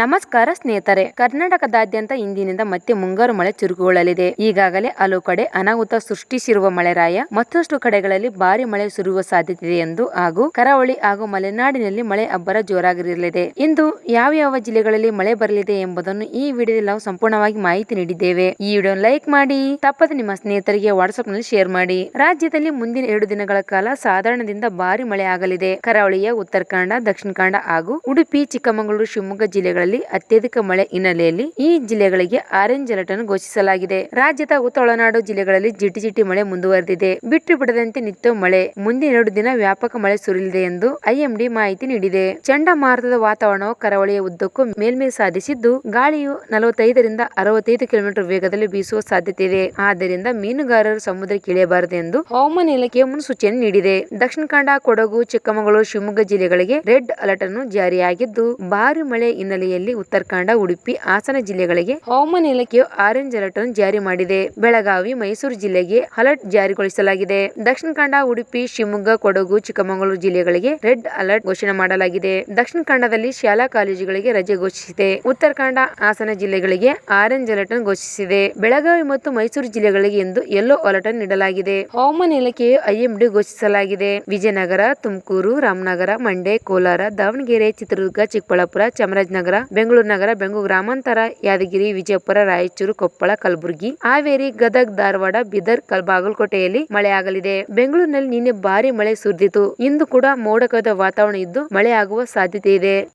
ನಮಸ್ಕಾರ ಸ್ನೇಹಿತರೆ. ಕರ್ನಾಟಕದಾದ್ಯಂತ ಇಂದಿನಿಂದ ಮತ್ತೆ ಮುಂಗಾರು ಮಳೆ ಚುರುಕುಗೊಳ್ಳಲಿದೆ. ಈಗಾಗಲೇ ಹಲವು ಕಡೆ ಅನಾಹುತ ಸೃಷ್ಟಿಸಿರುವ ಮಳೆರಾಯ, ಮತ್ತಷ್ಟು ಕಡೆಗಳಲ್ಲಿ ಭಾರಿ ಮಳೆ ಸುರಿಯುವ ಸಾಧ್ಯತೆ ಇದೆ ಎಂದು ಹಾಗೂ ಕರಾವಳಿ ಹಾಗೂ ಮಲೆನಾಡಿನಲ್ಲಿ ಮಳೆ ಅಬ್ಬರ ಜೋರಾಗಿರಲಿದೆ. ಇಂದು ಯಾವ ಯಾವ ಜಿಲ್ಲೆಗಳಲ್ಲಿ ಮಳೆ ಬರಲಿದೆ ಎಂಬುದನ್ನು ಈ ವಿಡಿಯೋದಲ್ಲಿ ನಾವು ಸಂಪೂರ್ಣವಾಗಿ ಮಾಹಿತಿ ನೀಡಿದ್ದೇವೆ. ಈ ವಿಡಿಯೋ ಲೈಕ್ ಮಾಡಿ, ತಪ್ಪದೆ ನಿಮ್ಮ ಸ್ನೇಹಿತರಿಗೆ ವಾಟ್ಸ್ಆಪ್ನಲ್ಲಿ ಶೇರ್ ಮಾಡಿ. ರಾಜ್ಯದಲ್ಲಿ ಮುಂದಿನ ಎರಡು ದಿನಗಳ ಕಾಲ ಸಾಧಾರಣದಿಂದ ಭಾರಿ ಮಳೆ ಆಗಲಿದೆ. ಕರಾವಳಿಯ ಉತ್ತರ ಕನ್ನಡ ದಕ್ಷಿಣ ಕನ್ನಡ ಹಾಗೂ ಉಡುಪಿ, ಚಿಕ್ಕಮಗಳೂರು, ಶಿವಮೊಗ್ಗ ಜಿಲ್ಲೆಗಳಲ್ಲಿ ಅತ್ಯಧಿಕ ಮಳೆ ಹಿನ್ನೆಲೆಯಲ್ಲಿ ಈ ಜಿಲ್ಲೆಗಳಿಗೆ ಆರೆಂಜ್ ಅಲರ್ಟ್ ಅನ್ನು ಘೋಷಿಸಲಾಗಿದೆ. ರಾಜ್ಯದ ಉತ್ತರ ಒಳನಾಡು ಜಿಲ್ಲೆಗಳಲ್ಲಿ ಜಿಟಿ ಜಿಟಿ ಮಳೆ ಮುಂದುವರೆದಿದೆ. ಬಿಟ್ಟು ಬಿಡದಂತೆ ನಿತ್ಯ ಮಳೆ. ಮುಂದಿನ ಎರಡು ದಿನ ವ್ಯಾಪಕ ಮಳೆ ಸುರಿಯಲಿದೆ ಎಂದು ಐಎಂಡಿ ಮಾಹಿತಿ ನೀಡಿದೆ. ಚಂಡಮಾರುತದ ವಾತಾವರಣವು ಕರಾವಳಿಯ ಉದ್ದಕ್ಕೂ ಮೇಲ್ಮೈ ಸಾಧಿಸಿದ್ದು, ಗಾಳಿಯು ನಲವತ್ತೈದರಿಂದ ಅರವತ್ತೈದು ಕಿಲೋಮೀಟರ್ ವೇಗದಲ್ಲಿ ಬೀಸುವ ಸಾಧ್ಯತೆ ಇದೆ. ಆದ್ದರಿಂದ ಮೀನುಗಾರರು ಸಮುದ್ರಕ್ಕೆ ಇಳಿಯಬಾರದು ಎಂದು ಹವಾಮಾನ ಇಲಾಖೆ ಮುನ್ಸೂಚನೆ ನೀಡಿದೆ. ದಕ್ಷಿಣ ಕನ್ನಡ, ಕೊಡಗು, ಚಿಕ್ಕಮಗಳೂರು, ಶಿವಮೊಗ್ಗ ಜಿಲ್ಲೆಗಳಿಗೆ ರೆಡ್ ಅಲರ್ಟ್ ಅನ್ನು ಜಾರಿಯಾಗಿದ್ದು, ಭಾರಿ ಮಳೆ ಹಿನ್ನೆಲೆಯಲ್ಲಿ ಉತ್ತರ ಉತ್ತರಾಖಂಡ, ಉಡುಪಿ, ಹಾಸನ ಜಿಲ್ಲೆಗಳಿಗೆ ಹವಾಮಾನ ಇಲಾಖೆಯು ಆರೆಂಜ್ ಅಲರ್ಟ್ ಅನ್ನು ಜಾರಿ ಮಾಡಿದೆ. ಬೆಳಗಾವಿ, ಮೈಸೂರು ಜಿಲ್ಲೆಗೆ ಅಲರ್ಟ್ ಜಾರಿಗೊಳಿಸಲಾಗಿದೆ. ದಕ್ಷಿಣ ಕನ್ನಡ, ಉಡುಪಿ, ಶಿವಮೊಗ್ಗ, ಕೊಡಗು, ಚಿಕ್ಕಮಗಳೂರು ಜಿಲ್ಲೆಗಳಿಗೆ ರೆಡ್ ಅಲರ್ಟ್ ಘೋಷಣೆ ಮಾಡಲಾಗಿದೆ. ದಕ್ಷಿಣ ಕನ್ನಡದಲ್ಲಿ ಶಾಲಾ ಕಾಲೇಜುಗಳಿಗೆ ರಜೆ ಘೋಷಿಸಿದೆ. ಉತ್ತರ ಕನ್ನಡ ಹಾಸನ ಜಿಲ್ಲೆಗಳಿಗೆ ಆರೆಂಜ್ ಅಲರ್ಟ್ ಅನ್ನು ಘೋಷಿಸಿದೆ. ಬೆಳಗಾವಿ ಮತ್ತು ಮೈಸೂರು ಜಿಲ್ಲೆಗಳಿಗೆ ಎಂದು ಯೆಲ್ಲೋ ಅಲರ್ಟ್ ಅನ್ನು ನೀಡಲಾಗಿದೆ. ಹವಾಮಾನ ಇಲಾಖೆಯು ಐಎಂಡಿ ಘೋಷಿಸಲಾಗಿದೆ. ವಿಜಯನಗರ, ತುಮಕೂರು, ರಾಮನಗರ, ಮಂಡ್ಯ, ಕೋಲಾರ, ದಾವಣಗೆರೆ, ಚಿತ್ರದುರ್ಗ, ಚಿಕ್ಕಬಳ್ಳಾಪುರ, ಚಾಮರಾಜನಗರ ಬೆಂಗಳೂರು ನಗರ, ಬೆಂಗಳೂರು ಗ್ರಾಮಾಂತರ, ಯಾದಗಿರಿ, ವಿಜಯಪುರ, ರಾಯಚೂರು, ಕೊಪ್ಪಳ, ಕಲಬುರಗಿ, ಹಾವೇರಿ, ಗದಗ್, ಧಾರವಾಡ, ಬೀದರ್ ಬಾಗಲಕೋಟೆಯಲ್ಲಿ ಮಳೆ ಆಗಲಿದೆ ಬೆಂಗಳೂರಿನಲ್ಲಿ ನಿನ್ನೆ ಭಾರಿ ಮಳೆ ಸುರಿದಿತ್ತು. ಇಂದು ಕೂಡ ಮೋಡ ಕವಿದ ವಾತಾವರಣ ಇದ್ದು ಮಳೆ ಆಗುವ ಸಾಧ್ಯತೆ ಇದೆ.